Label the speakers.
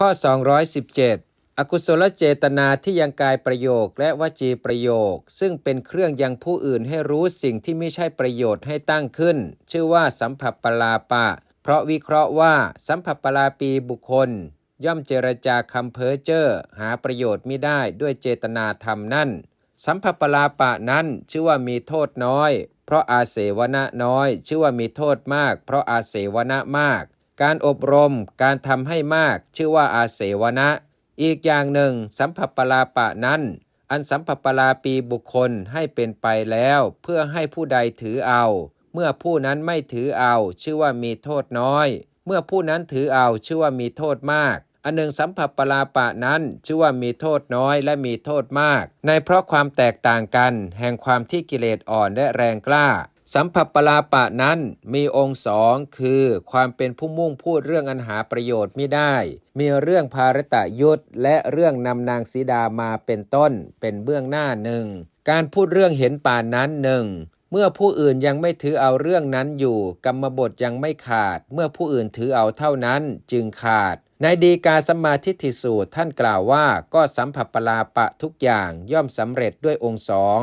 Speaker 1: ข้อ 217 อกุศลเจตนาที่ยังกายประโยคและวจีประโยค ซึ่งเป็นเครื่องยังผู้อื่นให้รู้สิ่งที่ไม่ใช่ประโยชน์ให้ตั้งขึ้น ชื่อว่าสัมผัสปลาปะ เพราะวิเคราะห์ว่าสัมผัสปลาปีบุคคล ย่อมเจรจาคำเพ้อเจ้อหาประโยชน์ไม่ได้ด้วยเจตนาธรรมนั่น สัมผัสปลาปะนั้นชื่อว่ามีโทษน้อย เพราะอาเสวนะน้อย ชื่อว่ามีโทษมาก เพราะอาเสวนะมาก การอบรม การทำให้มาก ชื่อว่าอาเสวนะ อีกอย่างหนึ่ง สัมผัสปลาปะนั้น อันสัมผัสปลาปีบุคคลให้เป็นไปแล้ว เพื่อให้ผู้ใดถือเอา เมื่อผู้นั้นไม่ถือเอา ชื่อว่ามีโทษน้อย เมื่อผู้นั้นถือเอา ชื่อว่ามีโทษมากอันหนึ่งสัมผัสปลาปะนั้นชื่อว่ามีโทษน้อยและมีโทษมาก ในเพราะความแตกต่างกัน แห่งความที่กิเลสอ่อนและแรงกล้า สัมผัสปลาปะนั้นมีองค์สองคือความเป็นผู้มุ่งพูดเรื่องอันหาประโยชน์ไม่ได้ มีเรื่องภารตะยุทธและเรื่องนำนางสีดามาเป็นต้นเป็นเบื้องหน้าหนึ่ง การพูดเรื่องเห็นป่านั้นหนึ่งเมื่อผู้อื่นยังไม่ถือเอาเรื่องนั้นอยู่ กรรมบทยังไม่ขาด เมื่อผู้อื่นถือเอาเท่านั้นจึงขาด ในดีกาสมาทิฏฐิสูตรท่านกล่าวว่าก็สัมผัสปลาปะทุกอย่างย่อมสำเร็จด้วยองค์สอง